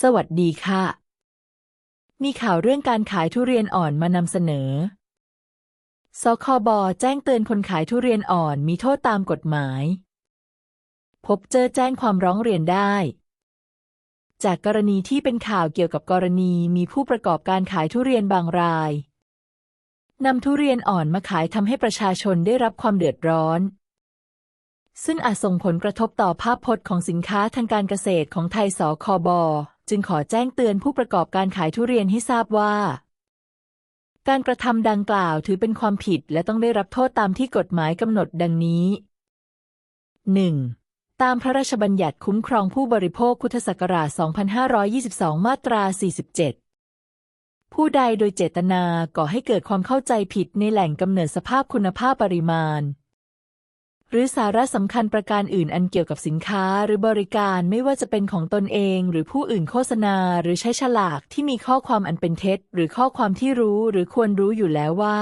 สวัสดีค่ะ มีข่าวเรื่องการขายทุเรียนอ่อนมานำเสนอ สคบแจ้งเตือนคนขายทุเรียนอ่อนมีโทษตามกฎหมาย พบเจอแจ้งความร้องเรียนได้ จากกรณีที่เป็นข่าวเกี่ยวกับกรณีมีผู้ประกอบการขายทุเรียนบางรายนำทุเรียนอ่อนมาขายทำให้ประชาชนได้รับความเดือดร้อนซึ่งอาจส่งผลกระทบต่อภาพพจน์ของสินค้าทางการเกษตรของไทยสคบ จึงขอแจ้งเตือนผู้ประกอบการขายทุเรียนให้ทราบว่า การกระทำดังกล่าวถือเป็นความผิดและต้องได้รับโทษตามที่กฎหมายกำหนดดังนี้ 1. ตามพระราชบัญญัติคุ้มครองผู้บริโภคพุทธศักราช 2522 มาตรา 47ผู้ใดโดยเจตนาก่อให้เกิดความเข้าใจผิดในแหล่งกำเนิดสภาพคุณภาพปริมาณ หรือสาระสำคัญประการอื่นอันเกี่ยวกับสินค้าหรือบริการไม่ว่าจะเป็นของตนเองหรือผู้อื่นโฆษณาหรือใช้ฉลากที่มีข้อความอันเป็นเท็จ หรือข้อความที่รู้หรือควรรู้อยู่แล้วว่า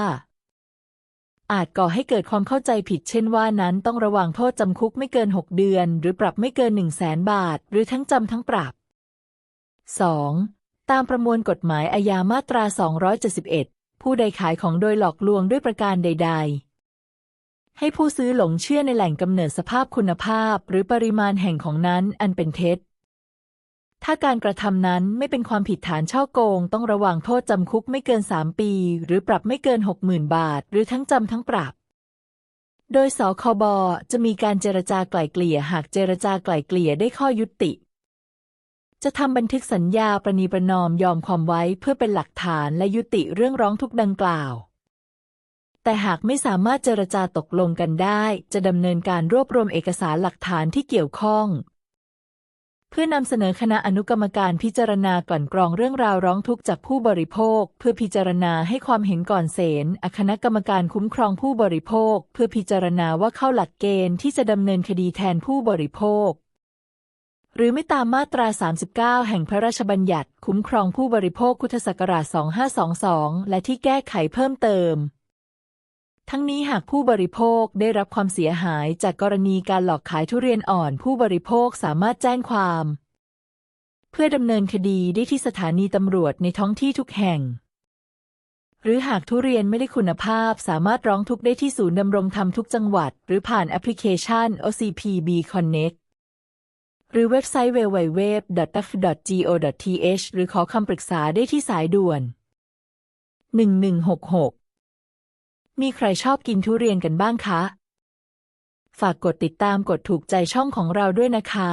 อาจก่อให้เกิดความเข้าใจผิดเช่นว่านั้นต้องระวังโทษจำคุกไม่เกิน 6 เดือน หรือปรับไม่เกิน 1 0 0 0 0แสนบาท หรือทั้งจำทั้งปรับ 2. ตามประมวลกฎหมายอาญามาตรา 271 ผู้ใดขายของโดยหลอกลวงด้วยประการใด ๆ ให้ผู้ซื้อหลงเชื่อในแหล่งกำเนิดสภาพคุณภาพ หรือปริมาณแห่งของนั้นอันเป็นเท็จ ถ้าการกระทำนั้นไม่เป็นความผิดฐานช่อโกง ต้องระวังโทษจำคุกไม่เกิน 3 ปี หรือปรับไม่เกิน 60,000 บาท หรือทั้งจำทั้งปรับ โดยสคบจะมีการเจรจาไกล่เกลี่ยหากเจรจาไกล่เกลี่ยได้ข้อยุติจะทำบันทึกสัญญาประนีประนอมยอมความไว้เพื่อเป็นหลักฐานและยุติเรื่องร้องทุกข์ดังกล่าว แต่หากไม่สามารถเจรจาตกลงกันได้ จะดำเนินการรวบรวมเอกสารหลักฐานที่เกี่ยวข้อง เพื่อนำเสนอคณะอนุกรรมการพิจารณากลั่นกรองเรื่องราวร้องทุกข์จากผู้บริโภค เพื่อพิจารณาให้ความเห็นก่อนเสนอคณะกรรมการคุ้มครองผู้บริโภค เพื่อพิจารณาว่าเข้าหลักเกณฑ์ที่จะดำเนินคดีแทนผู้บริโภคหรือไม่ตามมาตรา 39 แห่งพระราชบัญญัติ คุ้มครองผู้บริโภคพุทธศักราช 2522 และที่แก้ไขเพิ่มเติม ทั้งนี้หากผู้บริโภคได้รับความเสียหายจากกรณีการหลอกขายทุเรียนอ่อนผู้บริโภคสามารถแจ้งความ เพื่อดำเนินคดีได้ที่สถานีตำรวจในท้องที่ทุกแห่ง หรือหากทุเรียนไม่ได้คุณภาพสามารถร้องทุกข์ได้ที่ศูนย์ดำรงธรรมทุกจังหวัด หรือผ่านแอปพลิเคชัน OCPB Connect หรือเว็บไซต์ www.taf.go.th หรือขอคำปรึกษาได้ที่สายด่วน 1166 มีใครชอบกินทุเรียนกันบ้างคะ ฝากกดติดตามกดถูกใจช่องของเราด้วยนะคะ